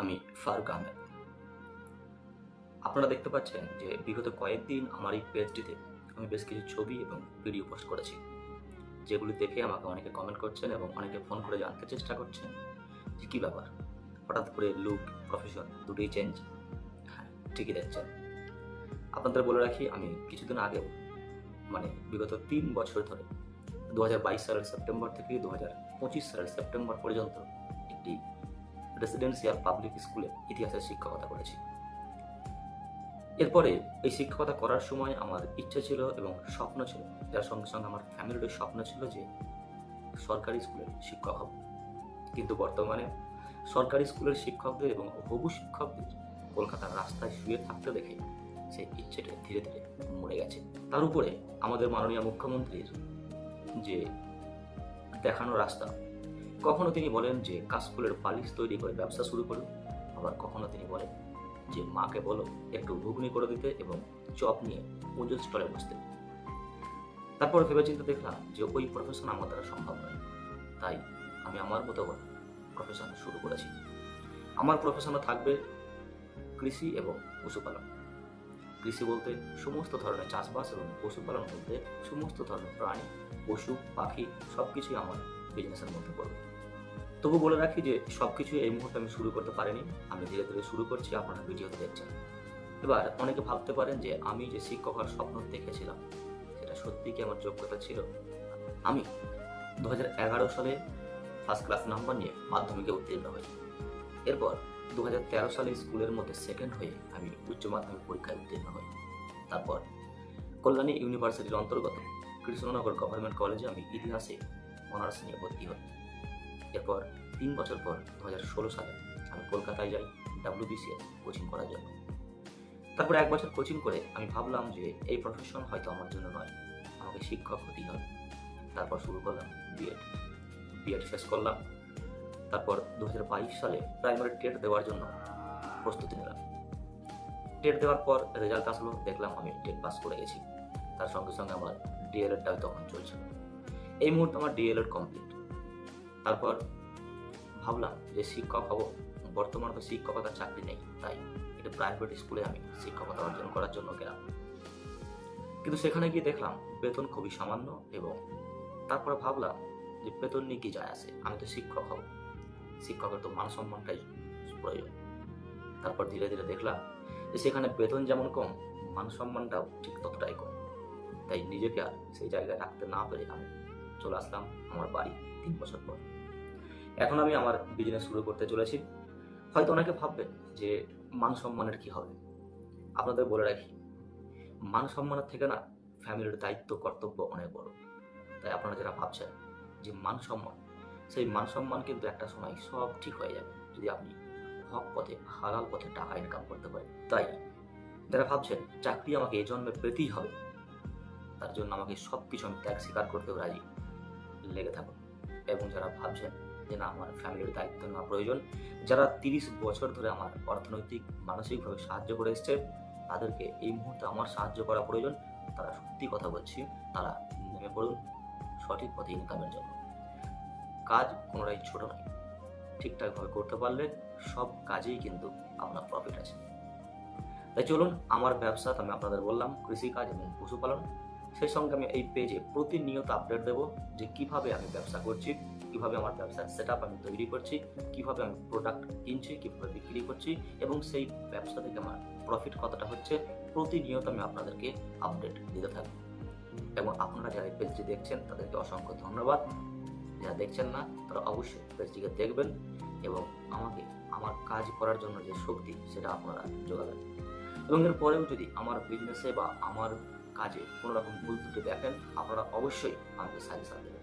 আমি ফারুক আহমেদ। আপনারা দেখতে পাচ্ছেন যে বিগত কয়েকদিন আমার এই পেজটিতে আমি বেশ কিছু ছবি এবং ভিডিও পোস্ট করেছি, যেগুলি দেখে আমাকে অনেকে কমেন্ট করছেন এবং অনেকে ফোন করে জানতে চেষ্টা করছেন যে কী ব্যাপার? হঠাৎ করে লুক প্রফেশন দুটোই চেঞ্জ হ্যাঁ ঠিকই দেখছেন। আপনাদের বলে রাখি, আমি কিছুদিন আগেও মানে বিগত তিন বছর ধরে দু হাজার বাইশ সালের সেপ্টেম্বর থেকে দু হাজার পঁচিশ সালের সেপ্টেম্বর পর্যন্ত একটি রেসিডেন্সিয়াল পাবলিক স্কুলে ইতিহাসের শিক্ষকতা করেছি। এরপরে এই শিক্ষকতা করার সময় আমার ইচ্ছে ছিল এবং স্বপ্ন ছিল, যার সঙ্গে সঙ্গে আমার ফ্যামিলির স্বপ্ন ছিল যে সরকারি স্কুলের শিক্ষক হব। কিন্তু বর্তমানে সরকারি স্কুলের শিক্ষকদের এবং হবু শিক্ষকদের কলকাতার রাস্তায় শুয়ে থাকতে দেখে সেই ইচ্ছেটা ধীরে ধীরে মরে গেছে। তার উপরে আমাদের মাননীয় মুখ্যমন্ত্রীর যে দেখানো রাস্তা কখনো তিনি বলেন যে কাশফুলের পালিশ তৈরি করে ব্যবসা শুরু করুন আবার কখনো তিনি বলেন যে মাকে বলো একটু ঘুগনি করে দিতে এবং চপ নিয়ে পুজোর স্টলে বসতে। তারপর ভেবেচিন্তে দেখলাম যে ওই প্রফেশন আমার দ্বারা সম্ভব নয়। তাই আমি আমার মতো করে প্রফেশন শুরু করেছি। আমার প্রফেশনে থাকবে কৃষি এবং পশুপালন। কৃষি বলতে সমস্ত ধরনের চাষবাস এবং পশুপালন বলতে সমস্ত ধরনের প্রাণী, পশু, পাখি সব কিছুই আমার বিজনেসের মধ্যে পড়বে। তবু বলে রাখি যে সব কিছু এই মুহূর্তে আমি শুরু করতে পারিনি। আমি ধীরে ধীরে শুরু করছি, আপনারা ভিডিওতে দেখছেন। এবার অনেকে ভাবতে পারেন যে আমি যে শিক্ষক হওয়ার স্বপ্ন দেখেছিলাম, সেটা সত্যি কি আমার যোগ্যতা ছিল? আমি দু হাজার এগারো সালে ফার্স্ট ক্লাস নাম্বার নিয়ে মাধ্যমিকে উত্তীর্ণ হই। এরপর দু হাজার তেরো সালে স্কুলের মধ্যে সেকেন্ড হয়ে আমি উচ্চ মাধ্যমিক পরীক্ষায় উত্তীর্ণ হই। তারপর কল্যাণী ইউনিভার্সিটির অন্তর্গত কৃষ্ণনগর গভর্নমেন্ট কলেজে আমি ইতিহাসে অনার্স নিয়ে ভর্তি হই। এরপর তিন বছর পর দু হাজার ষোলো সালে আমি কলকাতায় যাই ডাব্লিউবিসিএস কোচিং করার জন্য। তারপর এক বছর কোচিং করে আমি ভাবলাম যে এই প্রফেশন হয়তো আমার জন্য নয়, আমাকে শিক্ষক হতেই হবে। তারপর শুরু করলাম বিএড বিএড শেষ করলাম। তারপর দু হাজার বাইশ সালে প্রাইমারি টেট দেওয়ার জন্য প্রস্তুতি নিলাম। টেট দেওয়ার পর রেজাল্ট আসলো, দেখলাম আমি টেট পাস করে গেছি। তার সঙ্গে সঙ্গে আমার ডিএলএডটা তখন চলছিল। এই মুহূর্তে আমার ডিএলএড কমপ্লিট তারপর ভাবলাম যে শিক্ষক হব, বর্তমানে তো শিক্ষকতার চাকরি নেই, তাই একটা প্রাইভেট স্কুলে আমি শিক্ষকতা অর্জন করার জন্য গেলাম। কিন্তু সেখানে গিয়ে দেখলাম বেতন খুবই সামান্য এবং তারপরে ভাবলাম যে বেতন নিয়ে কি যায় আসে আমি তো শিক্ষক হব। শিক্ষকের তো মান সম্মানটাই প্রয়োজন। তারপর ধীরে ধীরে দেখলাম যে সেখানে বেতন যেমন কম মান সম্মানটাও ঠিক ততটাই কম। তাই নিজেকে আর সেই জায়গায় রাখতে না পেরে আমি চলে আসলাম আমার বাড়ি। তিন বছর পর। এখন আমি আমার বিজনেস শুরু করতে চলেছি। হয়তো অনেকে ভাববেন যে মান সম্মানের কি হবে? আপনাদের বলে রাখি, মান সম্মানের থেকে না ফ্যামিলির দায়িত্ব, কর্তব্য অনেক বড়। তাই আপনারা যারা ভাবছেন যে মান সম্মান, সেই মান সম্মান কিন্তু একটা সময় সব ঠিক হয়ে যাবে। যদি আপনি হক পথে, হালাল পথে টাকা ইনকাম করতে পারেন, তাই যারা ভাবছেন চাকরি আমাকে এই জন্মে পেতেই হবে, তার জন্য আমাকে সব কিছু আমি ত্যাগ স্বীকার করতেও রাজি। লেগে থাকুন। এবং যারা ভাবছেন যে না, আমার ফ্যামিলির দায়িত্ব নেওয়া প্রয়োজন, যারা তিরিশ বছর ধরে আমার অর্থনৈতিক, মানসিকভাবে সাহায্য করে এসছে, তাদেরকে এই মুহূর্তে আমার সাহায্য করা প্রয়োজন। তারা সত্যি কথা বলছি, তারা নেমে পড়ুন, সঠিক পথে ইনকামের জন্য। কাজ কোনোটাই ছোট নয় ঠিকঠাকভাবে করতে পারলে সব কাজেই কিন্তু আপনার প্রফিট আছে। তাই চলুন, আমার ব্যবসা, আমি আপনাদের বললাম, কৃষিকাজ এবং পশুপালন সেই সঙ্গে আমি এই পেজে প্রতিনিয়ত আপডেট দেব যে কীভাবে আমি ব্যবসা করছি, কীভাবে আমার ব্যবসার সেট আমি তৈরি করছি, কীভাবে আমি প্রোডাক্ট কিনছি, কীভাবে বিক্রি করছি এবং সেই ব্যবসা থেকে আমার প্রফিট কতটা হচ্ছে প্রতিনিয়ত আমি আপনাদেরকে আপডেট দিতে থাকব। এবং আপনারা যারা এই পেজটি দেখছেন, তাদেরকে অসংখ্য ধন্যবাদ। যারা দেখছেন না, তারা অবশ্যই পেজটিকে দেখবেন এবং আমাকে, আমার কাজ করার জন্য যে শক্তি, সেটা আপনারা যোগাবেন। এবং এর পরেও যদি আমার বিজনেসে বা আমার কাজে কোনো রকম ভুল ত্রুটি দেখেন আপনারা অবশ্যই আমাকে সাজেশন দেবেন।